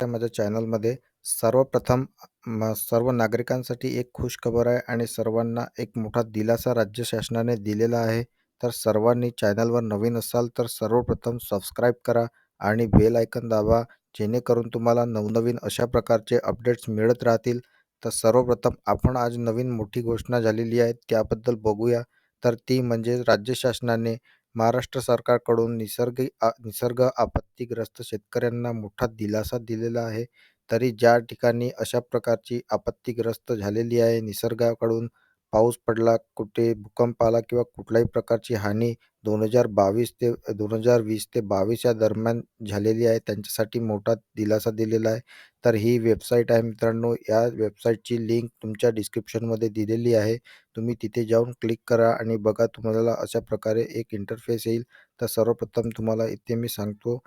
आहे माझ्या चॅनलमध्ये. सर्वप्रथम म सर्व नागरिकांसाठी एक खुशखबर आहे आणि सर्वांना एक मोठा दिलासा राज्य शासनाने दिलेला आहे. तर सर्वांनी चॅनलवर नवीन असाल तर सर्वप्रथम सबस्क्राईब करा आणि बेल आयकन दाबा. जेणेकरून तुम्हाला नवनवीन अशा प्रकारचे अपडेट्स मिळत राहतील. तर सर्वप्रथम आपण आज नवीन मोठी घोषणा झालेली आहे त्याबद्दल बघूया. तर ती म्हणजे राज्य शासनाने महाराष्ट्र सरकारकडून निसर्ग आ निसर्ग आपत्तीग्रस्त शेतकऱ्यांना मोठा दिलासा दिलेला आहे. तरी ज्या ठिकाणी अशा प्रकारची आपत्तीग्रस्त झालेली आहे निसर्गाकडून पाऊस पडला, कुठे भूकंप आला किंवा कुठल्याही प्रकारची हानी 2022 ते 2020 ते 22 या दरम्यान झालेली आहे त्यांच्यासाठी मोठा दिलासा दिलेला आहे. तर ही वेबसाईट आहे मित्रांनो. या वेबसाईटची लिंक तुमच्या डिस्क्रिप्शनमध्ये दिलेली आहे. तुम्ही तिथे जाऊन क्लिक करा आणि बघा तुम्हाला अशा प्रकारे एक इंटरफेस येईल. तर सर्वप्रथम तुम्हाला इथे मी सांगतो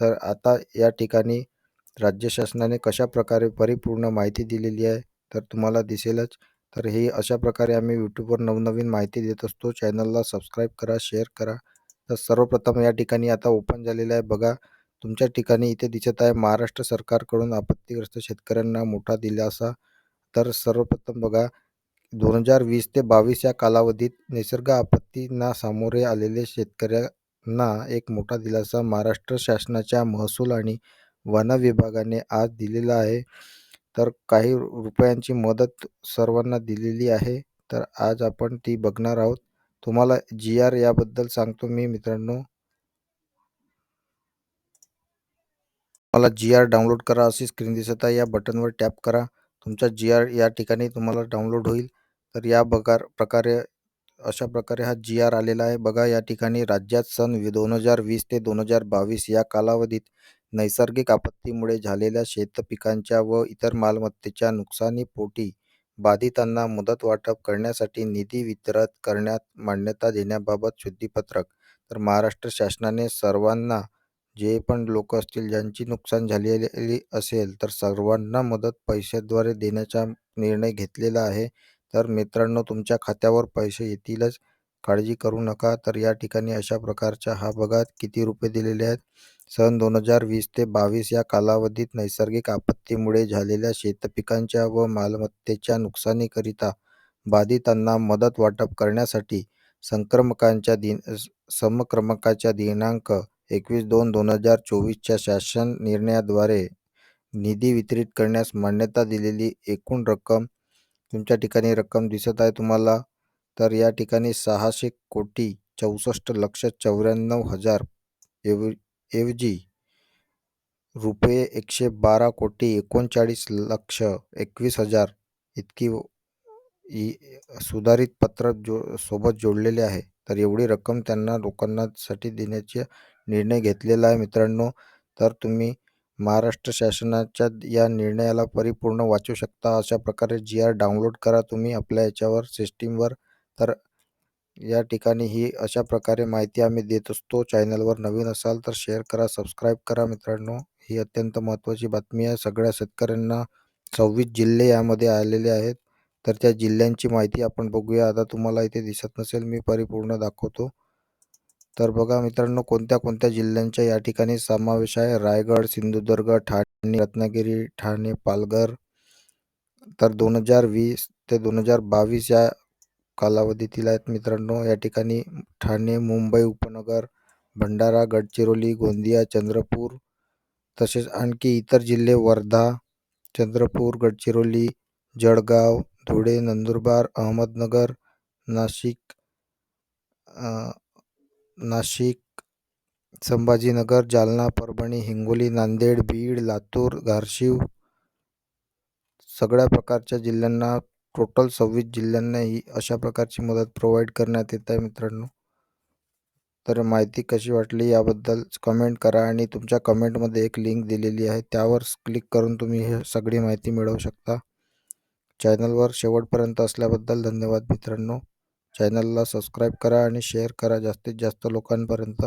सर आता या ठिकाणी राज्य शासनाने कशाप्रकारे परिपूर्ण माहिती दिलेली आहे तर तुम्हाला दिसेलच. तर हे अशा प्रकारे आम्ही यूट्यूबवर नवनवीन माहिती देत असतो. चॅनलला सबस्क्राईब करा, शेअर करा. तर सर्वप्रथम या ठिकाणी आता ओपन झालेलं आहे बघा. तुमच्या ठिकाणी इथे दिसत आहे महाराष्ट्र सरकारकडून आपत्तीग्रस्त शेतकऱ्यांना मोठा दिलासा. तर सर्वप्रथम बघा 2020 ते 22 या कालावधीत निसर्ग आपत्तींना सामोरे आलेले शेतकऱ्यांना एक मोठा दिलासा महाराष्ट्र शासनाच्या महसूल आणि वन विभागाने आज दिलेला आहे. तर काही रुपयांची मदत सर्वांना दिलेली आहे. तर आज आपण ती बघणार आहोत. तुम्हाला जी-आर याबद्दल सांगतो मी मित्रांनो. तुम्हाला जी-आर डाउनलोड करा अशी स्क्रीन दिसत आहे. या बटनवर टॅप करा. तुमचा जी-आर या ठिकाणी तुम्हाला डाउनलोड होईल. तर या बकार प्रकारे अशा प्रकारे हा जी-आर आलेला आहे. बघा या ठिकाणी राज्यात सन 2020 ते 2022 या कालावधीत नैसर्गिक आपत्तीमुळे झालेल्या शेतपिकांच्या व इतर मालमत्तेच्या नुकसानीपोटी बाधितांना मदत वाटप करण्यासाठी निधी वितरित करण्यात मान्यता देण्याबाबत शुद्धीपत्रक. तर महाराष्ट्र शासनाने सर्वांना जे पण लोक असतील ज्यांची नुकसान झालेली असेल तर सर्वांना मदत पैशाद्वारे देण्याचा निर्णय घेतलेला आहे. तर मित्रांनो तुमच्या खात्यावर पैसे येतीलच. काळजी करू नका. तर या ठिकाणी अशा प्रकारच्या हा बघा किती रुपये दिलेले आहेत. सन 2020 ते 22 या कालावधीत नैसर्गिक आपत्तीमुळे झालेल्या शेतपिकांच्या व मालमत्तेच्या नुकसानीकरिता बाधितांना मदत वाटप करण्यासाठी संक्रमकांच्या दिन समक्रमकाच्या दिनांक एकवीस दोन दोन हजार चोवीसच्या शासन निर्णयाद्वारे निधी वितरित करण्यास मान्यता दिलेली एकूण रक्कम तुमच्या ठिकाणी रक्कम दिसत आहे तुम्हाला. तर या ठिकाणी सहाशे कोटी चौसष्ट लक्ष चौऱ्याण्णव हजार एव ऐवजी रुपये एकशे बारा कोटी एकोणचाळीस लक्ष एकवीस हजार इतकी इ सुधारित पत्र जो सोबत जोडलेले आहे. तर एवढी रक्कम त्यांना लोकांनासाठी देण्याचा निर्णय घेतलेला आहे मित्रांनो. तर तुम्ही महाराष्ट्र शासनाच्या या निर्णयाला परिपूर्ण वाचू शकता. अशा प्रकारे जी-आर डाउनलोड करा तुम्ही आपल्या याच्यावर सिस्टीमवर. तर या ठिकाणी ही अशा प्रकारे माहिती आम्ही देत असतो. चॅनलवर नवीन असाल तर शेअर करा, सबस्क्राईब करा मित्रांनो. ही अत्यंत महत्त्वाची बातमी आहे. सगळ्या शेतकऱ्यांना 26 जिल्हे यामध्ये आलेले आहेत. तर त्या जिल्ह्यांची माहिती आपण बघूया. आता तुम्हाला इथे दिसत नसेल मी परिपूर्ण दाखवतो. तर बघा मित्रांनो कोणत्या कोणत्या जिल्ह्यांच्या या ठिकाणी समावेश आहे. रायगड, सिंधुदुर्ग, ठाणे, रत्नागिरी, ठाणे, पालघर. तर 2020 ते 2022 या कालावधीतील आहेत मित्रांनो. या ठिकाणी ठाणे, मुंबई उपनगर, भंडारा, गडचिरोली, गोंदिया, चंद्रपूर तसेच आणखी इतर जिल्हे वर्धा, चंद्रपूर, गडचिरोली, जळगाव, धुळे, नंदुरबार, अहमदनगर, नाशिक नाशिक, संभाजीनगर, जालना, परभणी, हिंगोली, नांदेड, बीड, लातूर, धारशिव सगळ्या प्रकारच्या जिल्ह्यांना टोटल 26 जिल्ह्यांना ही अशा प्रकारची मदत प्रोव्हाइड करण्यात येत आहे मित्रांनो. तर माहिती कशी वाटली याबद्दल कमेंट करा आणि तुमच्या कमेंटमध्ये एक लिंक दिलेली आहे त्यावर क्लिक करून तुम्ही हे सगळी माहिती मिळवू शकता. चॅनलवर शेवटपर्यंत असल्याबद्दल धन्यवाद मित्रांनो. चॅनलला सबस्क्राईब करा आणि शेअर करा जास्तीत जास्त लोकांपर्यंत.